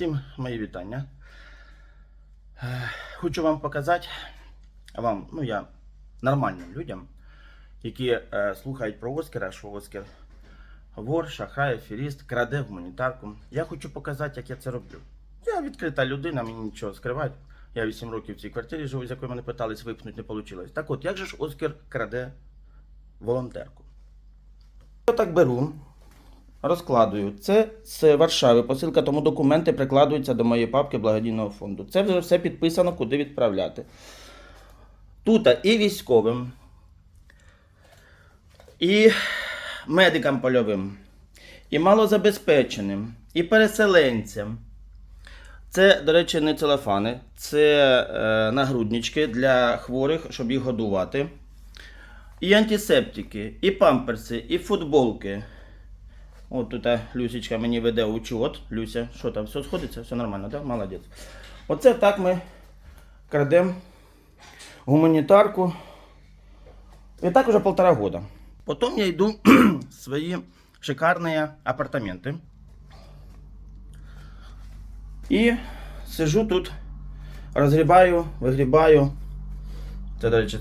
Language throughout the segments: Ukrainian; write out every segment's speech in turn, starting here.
Всім мої вітання. Е, Хочу вам показати, вам, ну я нормальним людям, які е, слухають про Оскара, що Оскар вор, шахрай, аферіст, краде гуманітарку. Я хочу показати, як я це роблю. Я відкрита людина, мені нічого скривати. Я 8 років в цій квартирі живу, з якої мене питались випнути, не вийшло. Так от, як же ж Оскар краде волонтерку? Я так беру, розкладую. Це з Варшави посилка, тому документи прикладуються до моєї папки благодійного фонду. Це вже все підписано, куди відправляти. Тут і військовим, і медикам польовим, і малозабезпеченим, і переселенцям. Це, до речі, не целофани, це е, нагруднички для хворих, щоб їх годувати. І антисептики, і памперси, і футболки. От тут а, Люсічка мені веде учет. Люся, що там, все сходиться, все нормально, так? Молодець. Оце так ми крадемо гуманітарку. І так уже полтора года. Потім я йду в свої шикарні апартаменти. І сижу тут, розгрібаю, вигрібаю. Це, до речі,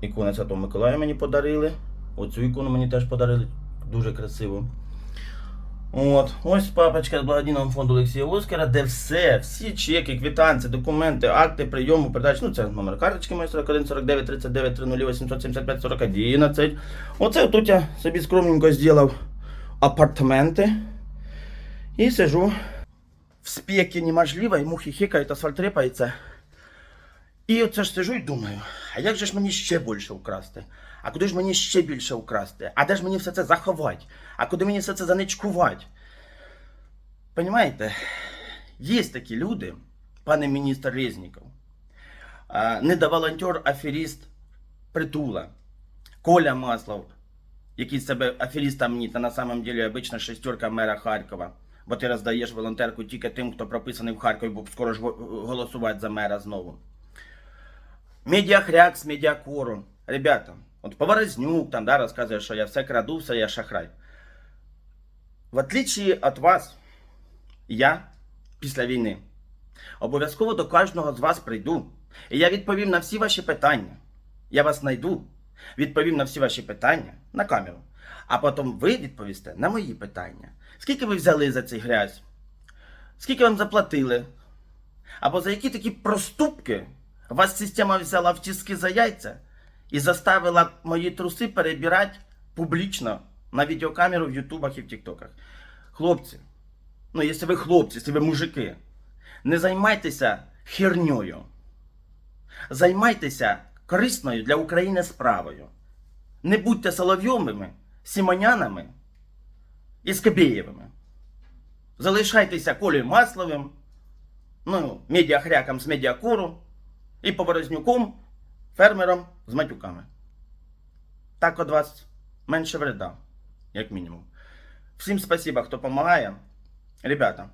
ікона Святого Миколая мені подарили. Оцю ікону мені теж подарили. Дуже красиво. От, ось папочка з благодійного фонду Олексія Оскара, де все, всі чеки, квитанції, документи, акти прийому, передач. Ну, це номер карточки 41 49 39 30 875 40 11. Оце тут я собі скромненько зробив апартаменти. І сижу в спекі неможливо, і мухи хикають, асфальт рипається. І оце ж сижу і думаю, а як же ж мені ще більше украсти? А куди ж мені ще більше украсти? А де ж мені все це заховати? А куди мені все це заничкувати? Понимаєте, є такі люди, пане міністр Резніков, а, недоволонтер, аферіст Притула, Коля Маслов, який себе аферістом мніть, а на самом деле обична шестерка мера Харкова. Бо ти роздаєш волонтерку тільки тим, хто прописаний в Харкові, бо скоро ж голосувати за мера знову. Медіахряк з медіакору. Ребята, от Поворознюк там, да, розказує, що я все краду, все я шахрай. В отличие від вас, я після війни обов'язково до кожного з вас прийду. І я відповім на всі ваші питання. Я вас знайду, відповім на всі ваші питання на камеру. А потім ви відповісте на мої питання. Скільки ви взяли за цей грязь? Скільки вам заплатили? Або за які такі проступки вас система взяла в тіски за яйця і заставила мої труси перебирати публічно на відеокамеру в Ютубах і в Тіктоках. Хлопці, ну якщо ви хлопці, якщо ви мужики, не займайтеся херньою. Займайтеся корисною для України справою. Не будьте соловйовими, сімонянами і скабєєвими. Залишайтеся Колею Масловим, ну, медіахряком з медіакуру і поворознюком, фермером з матюками. Так від вас менше вреда, як мінімум. Всім спасибо, хто допомагає. Ребята,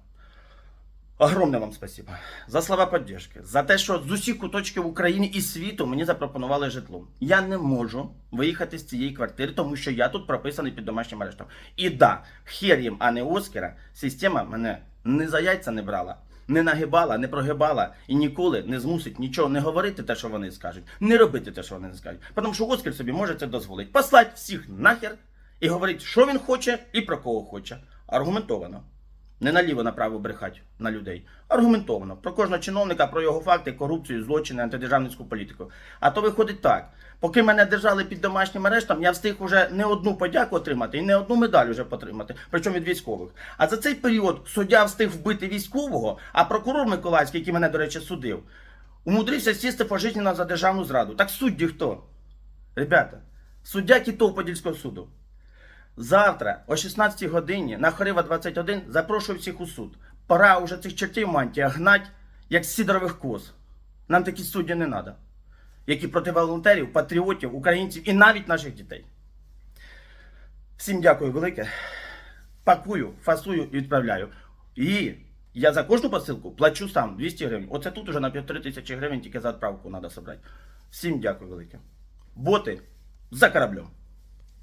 огромне вам спасибо за слова поддержки, за те, що з усіх куточків України і світу мені запропонували житло. Я не можу виїхати з цієї квартири, тому що я тут прописаний під домашнім арештом. І да, хер їм, а не Оскара, система мене не за яйця не брала. Не нагибала, не прогибала і ніколи не змусить нічого не говорити те, що вони скажуть, не робити те, що вони не скажуть. Тому що Оскар собі може це дозволити. Послати всіх нахер і говорити, що він хоче і про кого хоче. Аргументовано. Не наліво направо брехать на людей. Аргументовано. Про кожного чиновника, про його факти, корупцію, злочини, антидержавницьку політику. А то виходить так. Поки мене держали під домашнім арештом, я встиг уже не одну подяку отримати і не одну медаль уже потримати, причому від військових. А за цей період суддя встиг вбити військового, а прокурор Миколаївський, який мене, до речі, судив, умудрився сісти пожизненно за державну зраду. Так судді хто? Ребята, суддя Кітов Подільського суду. Завтра о 16 годині на Хорива 21 запрошую всіх у суд. Пора уже цих чертів мантія гнать, як з сідорових коз. Нам такі судді не треба. Які проти волонтерів, патріотів, українців і навіть наших дітей. Всім дякую велике. Пакую, фасую і відправляю. І я за кожну посилку плачу сам 200 гривень. Оце тут уже на півтори тисячі гривень тільки за відправку треба зібрати. Всім дякую велике. Боти за кораблем.